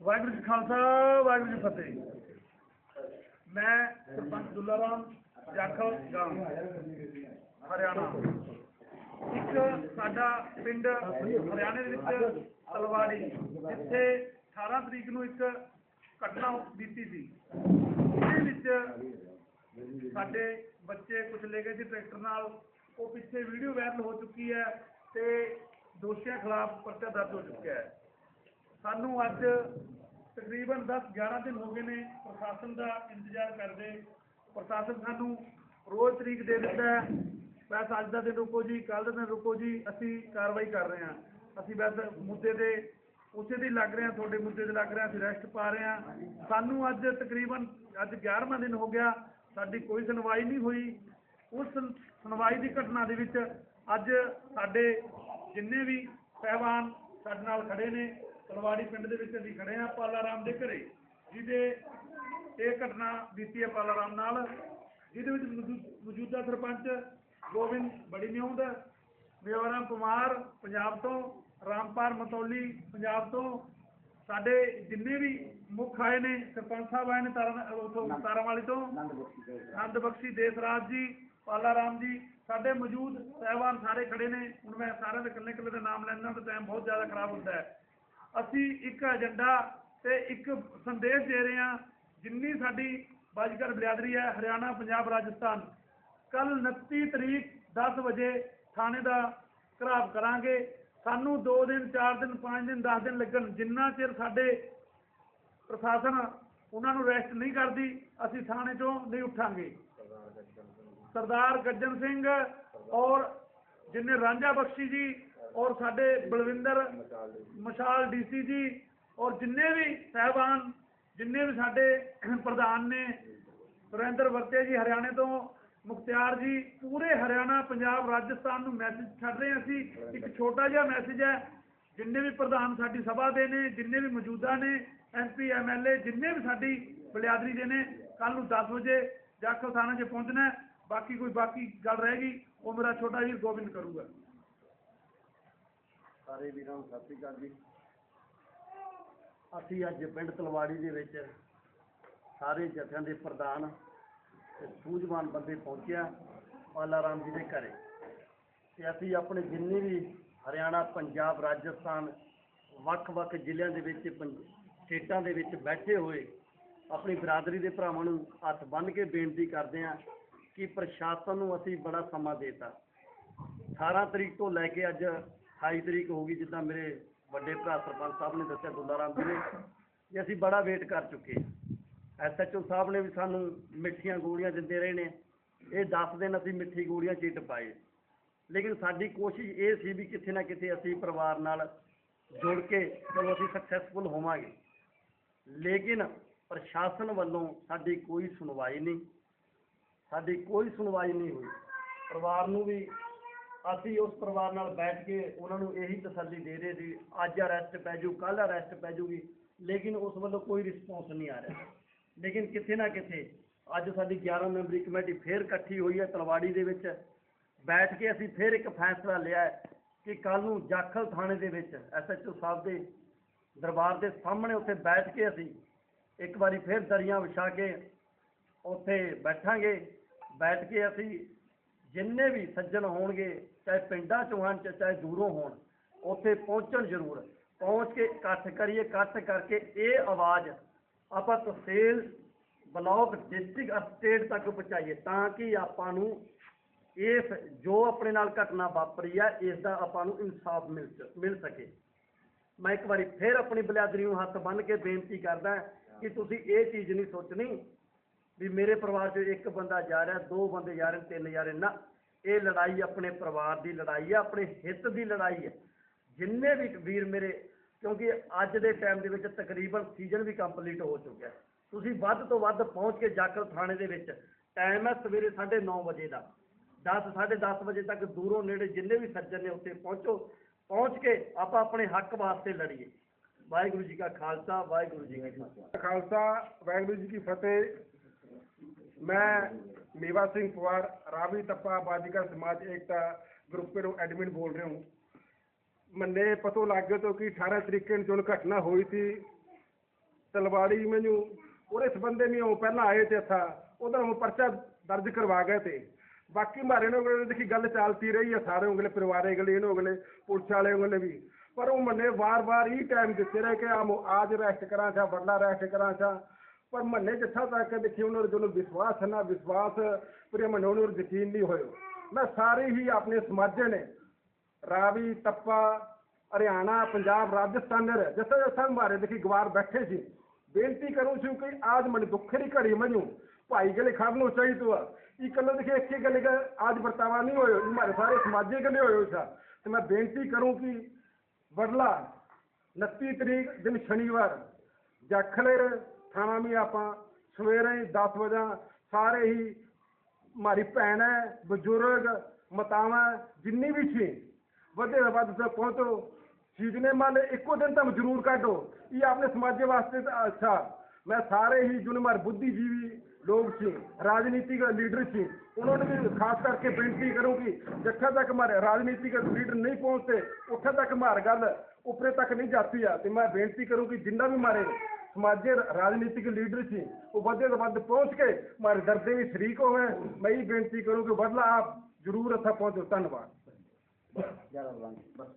ਵਾਹਿਗੁਰੂ ਜੀ ਖਾਲਸਾ, ਵਾਹਿਗੁਰੂ ਜੀ ਫਤਿਹ। ਮੈਂ ਸਰਪੰਚ ਦੁੱਲਾ ਰਾਮ ਜਾਖਲ ਗਾਮ ਹਰਿਆਣਾ। ਇੱਕ ਸਾਡਾ ਪਿੰਡ ਹਰਿਆਣੇ ਦੇ ਵਿੱਚ ਤਲਵਾੜੀ, ਜਿੱਥੇ 18 ਤਰੀਕ ਨੂੰ ਇੱਕ ਘਟਨਾ ਬੀਤੀ ਸੀ। ਉਹਦੇ ਵਿੱਚ ਸਾਡੇ ਬੱਚੇ ਕੁਝ ਲੈ ਗਏ ਸੀ, ਟਰੈਕਟਰ ਨਾਲ। ਉਹ ਪਿੱਛੇ ਵੀਡੀਓ ਵਾਇਰਲ ਹੋ ਚੁੱਕੀ ਹੈ ਤੇ ਦੋਸ਼ੀਆਂ ਖਿਲਾਫ ਪਰਚਾ ਦਰਜ ਹੋ ਚੁੱਕਿਆ ਹੈ। ਸਾਨੂੰ ਅੱਜ ਤਕਰੀਬਨ 10 11 ਦਿਨ ਹੋ ਗਏ ਨੇ ਪ੍ਰਸ਼ਾਸਨ ਦਾ ਇੰਤਜ਼ਾਰ ਕਰਦੇ। ਪ੍ਰਸ਼ਾਸਨ ਸਾਨੂੰ ਰੋਜ਼ ਤਰੀਕ ਦੇ ਦਿੰਦਾ ਹੈ। ਬਸ ਅੱਜ ਦਾ ਦਿਨ ਰੁਕੋ ਜੀ ਕੱਲ ਦਾ ਦਿਨ ਰੁਕੋ ਜੀ, ਅਸੀਂ ਕਾਰਵਾਈ ਕਰ ਰਹੇ ਹਾਂ। ਅਸੀਂ ਬਸ ਮੁੱਦੇ ਤੇ ਉਸੇ ਦੀ ਲੱਗ ਰਹੇ ਹਾਂ, ਤੁਹਾਡੇ ਮੁੱਦੇ ਤੇ ਲੱਗ ਰਹੇ ਹਾਂ, ਅਸੀਂ ਰੈਸਟ ਪਾ ਰਹੇ ਹਾਂ। ਸਾਨੂੰ ਅੱਜ ਤਕਰੀਬਨ ਅੱਜ 11ਵਾਂ ਦਿਨ ਹੋ ਗਿਆ, ਸਾਡੀ ਕੋਈ ਸੁਣਵਾਈ ਨਹੀਂ ਹੋਈ। ਉਸ ਸੁਣਵਾਈ ਦੀ ਘਟਨਾ ਦੇ ਵਿੱਚ ਅੱਜ ਸਾਡੇ ਜਿੰਨੇ ਵੀ ਸਹਿਬਾਨ ਸਾਡੇ ਨਾਲ ਖੜੇ ਨੇ ਤਲਵਾੜੀ ਪਿੰਡ ਦੇ ਵਿੱਚ ਅਸੀਂ ਖੜੇ ਹਾਂ ਪਾਲਾ ਰਾਮ ਦੇ ਘਰੇ ਜਿਹਦੇ ਇਹ ਘਟਨਾ ਬੀਤੀ ਹੈ ਪਾਲਾ ਰਾਮ ਨਾਲ ਜਿਹਦੇ ਵਿੱਚ ਮੌਜੂ- ਮੌਜੂਦਾ ਸਰਪੰਚ ਗੋਬਿੰਦ ਬੜੀ ਨਿਉਂਦ ਮੇਵਾਰਾਮ ਕੁਮਾਰ ਪੰਜਾਬ ਤੋਂ ਰਾਮਪਾਲ ਮਤੌਲੀ ਪੰਜਾਬ ਤੋਂ ਸਾਡੇ ਜਿੰਨੇ ਵੀ ਮੁੱਖ ਆਏ ਨੇ ਸਰਪੰਚ ਸਾਹਿਬ ਆਏ ਨੇ ਤਾਰਾਂ ਉਥੋਂ ਤਾਰਾਂ ਵਾਲੀ ਤੋਂ ਆਨੰਦ ਬਖਸ਼ੀ ਦੇਸਰਾਜ ਜੀ ਪਾਲਾ ਰਾਮ ਜੀ, ਸਾਡੇ ਮੌਜੂਦ ਸਹਿਬਾਨ ਸਾਰੇ ਖੜੇ ਨੇ। ਹੁਣ ਮੈਂ ਸਾਰਿਆਂ ਦੇ ਇਕੱਲੇ ਇਕੱਲੇ ਦਾ ਨਾਮ ਲੈਣਾ ਤਾਂ ਟਾਈਮ ਬਹੁਤ ਜ਼ਿਆਦਾ ਖਰਾਬ ਹੁੰਦਾ ਹੈ। ਅਸੀਂ ਇੱਕ ਏਜੰਡਾ ਤੇ ਇੱਕ ਸੰਦੇਸ਼ ਦੇ ਰਹੇ ਹਾਂ, ਜਿੰਨੀ ਸਾਡੀ ਬਾਜੀਗਰ ਬਲਿਆਦਰੀ ਹੈ, ਹਰਿਆਣਾ, ਪੰਜਾਬ, ਰਾਜਸਥਾਨ। ਕੱਲ 29 ਤਰੀਕ 10 ਵਜੇ ਥਾਣੇ ਦਾ ਘਰਾਵ ਕਰਾਂਗੇ। ਸਾਨੂੰ 2 ਦਿਨ 4 ਦਿਨ 5 ਦਿਨ 10 ਦਿਨ ਲੱਗਣ। ਜਿੰਨਾ ਚਿਰ ਸਾਡੇ ਪ੍ਰਸ਼ਾਸਨ ਉਹਨਾਂ ਨੂੰ ਰੈਸਟ ਨਹੀਂ ਕਰਦੀ, ਅਸੀਂ ਥਾਣੇ ਤੋਂ ਨਹੀਂ ਉੱਠਾਂਗੇ। ਸਰਦਾਰ ਗੱਜਨ ਸਿੰਘ ਔਰ ਜਿੰਨੇ ਰਾਂਝਾ ਬਖਸ਼ੀ ਜੀ ਔਰ ਸਾਡੇ ਬਲਵਿੰਦਰ ਮਸ਼ਾਲ ਡੀਸੀ ਜੀ ਔਰ ਜਿੰਨੇ ਵੀ ਸਹਿਬਾਨ, ਜਿੰਨੇ ਵੀ ਸਾਡੇ ਪ੍ਰਧਾਨ ਨੇ, ਸੁਰਿੰਦਰ ਵਰਤੇ ਜੀ ਹਰਿਆਣੇ ਤੋਂ, ਮੁਖਤਿਆਰ ਜੀ, ਪੂਰੇ ਹਰਿਆਣਾ, ਪੰਜਾਬ, ਰਾਜਸਥਾਨ ਨੂੰ ਮੈਸੇਜ ਛੱਡ ਰਹੇ ਹਾਂ ਅਸੀਂ। ਇੱਕ ਛੋਟਾ ਜਿਹਾ ਮੈਸੇਜ ਹੈ, ਜਿੰਨੇ ਵੀ ਪ੍ਰਧਾਨ ਸਾਡੀ ਸਭਾ ਦੇ ਨੇ, ਜਿੰਨੇ ਵੀ ਮੌਜੂਦਾ ਨੇ ਐਮਪੀ ਐਮਐਲਏ ਜਿੰਨੇ ਵੀ ਸਾਡੀ ਬਲਿਆਦਰੀ ਦੇ ਨੇ ਕੱਲ ਨੂੰ 10 ਵਜੇ ਜਾਖਲ ਥਾਣੇ 'ਚ ਪਹੁੰਚਣਾ ਬਾਕੀ ਕੋਈ ਬਾਕੀ ਗੱਲ ਰਹਿ ਗਈ, ਉਹ ਮੇਰਾ ਛੋਟਾ ਵੀਰ ਗੋਬਿੰਦ ਕਰੂਗਾ। ਸਾਰੇ ਵੀਰਾਂ ਨੂੰ ਸਤਿ ਸ਼੍ਰੀ ਅਕਾਲ ਜੀ। ਅਸੀਂ ਅੱਜ ਪਿੰਡ ਤਲਵਾੜੀ ਦੇ ਵਿੱਚ ਸਾਰੇ ਜਥਿਆਂ ਦੇ ਪ੍ਰਧਾਨ ਤੇ ਸੂਝਵਾਨ ਬੰਦੇ ਪਹੁੰਚਿਆ ਪਾਲਾ ਰਾਮ ਜੀ ਦੇ ਘਰੇ। ਤੇ ਅਸੀਂ ਆਪਣੇ ਜਿੰਨੇ ਵੀ ਹਰਿਆਣਾ, ਪੰਜਾਬ, ਰਾਜਸਥਾਨ, ਵੱਖ-ਵੱਖ ਜ਼ਿਲ੍ਹਿਆਂ ਦੇ ਵਿੱਚ ਸਟੇਟਾਂ ਦੇ ਵਿੱਚ ਬੈਠੇ ਹੋਏ, ਆਪਣੀ ਬਰਾਦਰੀ ਦੇ ਭਰਾਵਾਂ ਨੂੰ ਹੱਥ ਬੰਨ੍ਹ ਕੇ ਬੇਨਤੀ ਕਰਦੇ ਹਾਂ ਕਿ ਪ੍ਰਸ਼ਾਸਨ ਨੂੰ ਅਸੀਂ ਬੜਾ ਸਮਾਂ ਦੇਤਾ। 18 ਤਰੀਕ ਤੋਂ ਲੈ ਕੇ ਅੱਜ 28 ਤਰੀਕ ਹੋ ਗਈ, ਜਿੱਦਾਂ ਮੇਰੇ ਵੱਡੇ ਭਰਾ ਸਰਪੰਚ ਸਾਹਿਬ ਨੇ ਦੱਸਿਆ ਦੁੱਲਾ ਰਾਮ ਜੀ ਨੇ। ਕਿ ਅਸੀਂ ਬੜਾ ਵੇਟ ਕਰ ਚੁੱਕੇ ਹਾਂ। ਐਸਐਚਓ ਸਾਹਿਬ ਨੇ ਵੀ ਸਾਨੂੰ ਮਿੱਠੀਆਂ ਗੋਲੀਆਂ ਦਿੰਦੇ ਰਹੇ ਨੇ। ਇਹ 10 ਦਿਨ ਅਸੀਂ ਮਿੱਠੀ ਗੋਲੀਆਂ ਚਿੱਟ ਪਾਏ। ਲੇਕਿਨ ਸਾਡੀ ਕੋਸ਼ਿਸ਼ ਇਹ ਸੀ ਵੀ ਕਿਤੇ ਨਾ ਕਿਤੇ ਅਸੀਂ ਪਰਿਵਾਰ ਨਾਲ ਜੁੜ ਕੇ ਚਲੋ ਅਸੀਂ ਸਕਸੈਸਫੁਲ ਹੋਵਾਂਗੇ। ਲੇਕਿਨ ਪ੍ਰਸ਼ਾਸਨ ਵੱਲੋਂ ਸਾਡੀ ਕੋਈ ਸੁਣਵਾਈ ਨਹੀਂ। ਸਾਡੀ ਕੋਈ ਸੁਣਵਾਈ ਨਹੀਂ ਹੋਈ। ਪਰਿਵਾਰ ਨੂੰ ਵੀ ਅਸੀਂ ਉਸ ਪਰਿਵਾਰ ਨਾਲ ਬੈਠ ਕੇ ਉਹਨਾਂ ਨੂੰ ਇਹੀ ਤਸੱਲੀ ਦੇ ਰਹੇ ਸੀ, ਅੱਜ ਅਰੈਸਟ ਪੈ ਜੂ ਕੱਲ ਅਰੈਸਟ ਪੈ ਜੂਗੀ, ਲੇਕਿਨ ਉਸ ਵੱਲੋਂ ਕੋਈ ਰਿਸਪੌਂਸ ਨਹੀਂ ਆ ਰਿਹਾ। ਲੇਕਿਨ ਕਿਤੇ ਨਾ ਕਿਤੇ ਅੱਜ ਸਾਡੀ 11 ਮੈਂਬਰੀ ਕਮੇਟੀ ਫੇਰ ਇਕੱਠੀ ਹੋਈ ਹੈ ਤਲਵਾੜੀ ਦੇ ਵਿੱਚ। ਬੈਠ ਕੇ ਅਸੀਂ ਫੇਰ ਇੱਕ ਫੈਸਲਾ ਲਿਆ ਕਿ ਕੱਲ ਨੂੰ ਜਾਖਲ ਥਾਣੇ ਦੇ ਵਿੱਚ ਐਸਐਚਓ ਸਾਹਿਬ ਦੇ ਦਰਬਾਰ ਦੇ ਸਾਹਮਣੇ ਉੱਥੇ ਬੈਠ ਕੇ ਅਸੀਂ ਇੱਕ ਵਾਰੀ ਫੇਰ ਦਰੀਆਂ ਵਿਛਾ ਕੇ ਉੱਥੇ ਬੈਠਾਂਗੇ। ਬੈਠ ਕੇ ਅਸੀਂ ਜਿੰਨੇ ਵੀ ਸੱਜਣ ਹੋਣਗੇ, ਚਾਹੇ ਪਿੰਡਾਂ ਚੋਂ ਹਨ ਚਾਹੇ ਦੂਰੋਂ ਹੋਣ, ਉੱਥੇ ਪਹੁੰਚਣ ਜ਼ਰੂਰ। ਪਹੁੰਚ ਕੇ ਇਕੱਠ ਕਰੀਏ, ਇਕੱਠ ਕਰਕੇ ਇਹ ਆਵਾਜ਼ ਆਪਾਂ ਤਹਿਸੀਲ ਬਲਾਕ ਡਿਸਟ੍ਰਿਕਟ ਸਟੇਟ ਤੱਕ ਪਹੁੰਚਾਈਏ ਤਾਂ ਕਿ ਆਪਾਂ ਨੂੰ ਇਸ, ਜੋ ਆਪਣੇ ਨਾਲ ਘਟਨਾ ਵਾਪਰੀ ਹੈ ਇਸ ਦਾ ਆਪਾਂ ਨੂੰ ਇਨਸਾਫ ਮਿਲ ਮਿਲ ਸਕੇ। ਮੈਂ ਇੱਕ ਵਾਰੀ ਫੇਰ ਆਪਣੀ ਬਲਿਆਦਰੀ ਨੂੰ ਹੱਥ ਬੰਨ੍ਹ ਕੇ ਬੇਨਤੀ ਕਰਦਾ ਕਿ ਤੁਸੀਂ ਇਹ ਚੀਜ਼ ਨਹੀਂ ਸੋਚਣੀ ਵੀ ਮੇਰੇ ਪਰਿਵਾਰ 'ਚ ਇੱਕ ਬੰਦਾ ਜਾ ਰਿਹਾ, ਦੋ ਬੰਦੇ ਜਾ ਰਹੇ ਤਿੰਨ ਜਾ ਰਹੇ ਨਾ। ਇਹ ਲੜਾਈ ਆਪਣੇ ਪਰਿਵਾਰ ਦੀ ਲੜਾਈ ਹੈ ਆਪਣੇ ਹਿੱਤ ਦੀ ਲੜਾਈ ਹੈ ਜਿੰਨੇ ਵੀ ਵੀਰ ਮੇਰੇ, ਕਿਉਂਕਿ ਅੱਜ ਦੇ ਟਾਈਮ ਦੇ ਵਿੱਚ ਤਕਰੀਬਨ ਸੀਜ਼ਨ ਵੀ ਕੰਪਲੀਟ ਹੋ ਚੁੱਕਿਆ ਤੁਸੀਂ ਵੱਧ ਤੋਂ ਵੱਧ ਪਹੁੰਚ ਕੇ ਜਾਕਲ ਥਾਣੇ ਦੇ ਵਿੱਚ ਟਾਈਮ ਹੈ ਸਵੇਰੇ 9:30 ਵਜੇ ਦਾ। 10 10:30 ਵਜੇ ਤੱਕ ਦੂਰੋਂ ਨੇੜੇ ਜਿੰਨੇ ਵੀ ਸੱਜਣ ਨੇ ਉੱਥੇ ਪਹੁੰਚੋ। ਪਹੁੰਚ ਕੇ ਆਪਾਂ ਆਪਣੇ ਹੱਕ ਵਾਸਤੇ ਲੜੀਏ। ਵਾਹਿਗੁਰੂ ਜੀ ਕਾ ਖਾਲਸਾ, ਵਾਹਿਗੁਰੂ ਜੀ ਕੀ ਫਤਿਹ। ਖਾਲਸਾ ਵਾਹਿਗੁਰੂ ਜੀ ਕੀ ਫਤਿਹ। ਮੈਂ ਮੇਵਾ ਸਿੰਘ ਪਵਾਰ ਰਾਵੀ ਤੱਪਾ ਬਾਜੀਗਰ ਸਮਾਜ ਏਕਤਾ ग्रुप के लोग एडमिन बोल रहे हूँ ਮੰਨੇ ਪਤੋ ਲੱਗ ਗਿਆ ਤੋਂ ਕਿ 18 ਤਰੀਕੇ ਨੂੰ ਜੋ ਘਟਨਾ ਹੋਈ ਸੀ ਤਲਵਾੜੀ ਮੈਨੂੰ ਉਹਦੇ ਸੰਬੰਧੇ ਨਹੀਂ ਉਹ ਪਹਿਲਾਂ ਆਏ ਤੇ ਥਾ ਉਹਦਾ ਉਹ ਪਰਚਾ ਦਰਜ ਕਰਵਾ ਗਏ ਤੇ ਬਾਕੀ ਮਾਰੇ ਨੇ ਉਹਨੇ ਦੇਖੀ ਗੱਲ ਚੱਲਤੀ ਰਹੀ ਹੈ ਸਾਰੇ ਉਂਗਲੇ ਪਰਿਵਾਰੇ ਗਲੇ ਇਹਨੂੰ ਉਂਗਲੇ ਪੁਲਿਸ ਵਾਲੇ ਉਂਗਲੇ ਵੀ ਪਰ ਉਹ ਮੰਨੇ ਵਾਰ-ਵਾਰ ਹੀ ਟਾਈਮ ਦਿੱਤੇ ਰਹੇ ਕਿ ਆਮ ਆਜ ਰੈਸਟ ਕਰਾਂ ਚਾ ਬਦਲਾ ਰੈਸਟ ਕਰਾਂ ਚਾ ਪਰ ਮੰਨੇ ਜਿੱਥਾ ਤੱਕ ਦੇਖੀ ਉਹਨਾਂ ਦੇ ਨੂੰ ਵਿਸ਼ਵਾਸ ਹੈ ਨਾ ਵਿਸ਼ਵਾਸ ਪਰ ਮੰਨੇ ਉਹਨਾਂ ਨੂੰ ਯਕੀਨ ਨਹੀਂ ਹੋਇਆ ਮੈਂ ਸਾਰੇ ਹੀ ਆਪਣੇ ਸਮਾਜੇ ਨੇ ਰਾਵੀ ਤੱਪਾ ਹਰਿਆਣਾ ਪੰਜਾਬ ਰਾਜਸਥਾਨ ਦੇ ਰਹੇ ਜਿੱਥੇ ਜਿੱਥੇ ਮਾਰੇ ਦੇਖੀ ਗਵਾਰ ਬੈਠੇ ਸੀ ਬੇਨਤੀ ਕਰੂੰ ਸੀ ਕਿ ਆਜ ਮਨ ਦੁੱਖ ਦੀ ਘੜੀ ਮੈਨੂੰ ਭਾਈ ਗਲੇ ਖੜਨੋ ਚਾਹੀਦਾ ਆ ਇਹ ਕੱਲੋ ਦੇਖੇ ਇੱਕੇ ਗੱਲ ਦਾ ਆਜ ਵਰਤਾਵਾ ਨਹੀਂ ਹੋਇਆ ਇਹ ਮਾਰੇ ਸਾਰੇ ਸਮਾਜੇ ਗੱਲੇ ਹੋਏ ਸਾ ਤੇ ਮੈਂ ਬੇਨਤੀ ਕਰੂੰ ਕਿ ਬਦਲਾ 29 ਤਰੀਕ ਦਿਨ ਸ਼ਨੀਵਾਰ ਜਖਲੇ ਥਾਣਾ ਵੀ ਆਪਾਂ ਸਵੇਰੇ 10 ਵਜੇ ਸਾਰੇ ਹੀ ਮਾਰੀ ਭੈਣ ਹੈ, ਬਜ਼ੁਰਗ, ਮਾਤਾਵਾਂ, ਜਿੰਨੀ ਵੀ ਸੀ ਵਧੇ ਤੋਂ ਵੱਧ ਤੱਕ ਪਹੁੰਚੋ। ਸੀਜ਼ਨੇ ਮੰਨ ਇੱਕੋ ਦਿਨ ਤਾਂ ਜ਼ਰੂਰ ਕੱਢੋ। ਇਹ ਆਪਣੇ ਸਮਾਜ ਵਾਸਤੇ ਤਾਂ ਅੱਛਾ। ਮੈਂ ਸਾਰੇ ਹੀ ਜੋ ਮਾਰ ਬੁੱਧੀਜੀਵੀ ਲੋਕ ਸੀ, ਰਾਜਨੀਤਿਕ ਲੀਡਰ ਸੀ। ਉਹਨਾਂ ਨੂੰ ਵੀ ਖਾਸ ਕਰਕੇ ਬੇਨਤੀ ਕਰੂੰਗੀ, ਜਿੱਥੇ ਤੱਕ ਮਾਰੇ ਰਾਜਨੀਤਿਕ ਲੀਡਰ ਨਹੀਂ ਪਹੁੰਚਦੇ, ਉੱਥੇ ਤੱਕ ਮਾਰ ਗੱਲ, ਉੱਪਰੇ ਤੱਕ ਨਹੀਂ ਜਾਂਦੀ ਆ। ਤੇ ਮੈਂ ਬੇਨਤੀ ਕਰੂੰਗੀ, ਜਿੰਨਾ ਵੀ ਮਾਰੇ ਸਮਾਜੇ ਰਾਜਨੀਤਿਕ ਲੀਡਰ ਸੀ, ਉਹ ਵੱਧੇ ਤੋਂ ਵੱਧ ਪਹੁੰਚ ਕੇ ਮਾਰੇ ਦਰਦੇ ਵੀ ਸ਼ਰੀਕ ਹੋਵੇ। ਮੈਂ ਇਹ ਬੇਨਤੀ ਕਰੂੰ ਕਿ ਬਦਲਾ ਆਪ ਜ਼ਰੂਰ ਇੱਥੇ ਪਹੁੰਚੋ। ਧੰਨਵਾਦ। ਬਸ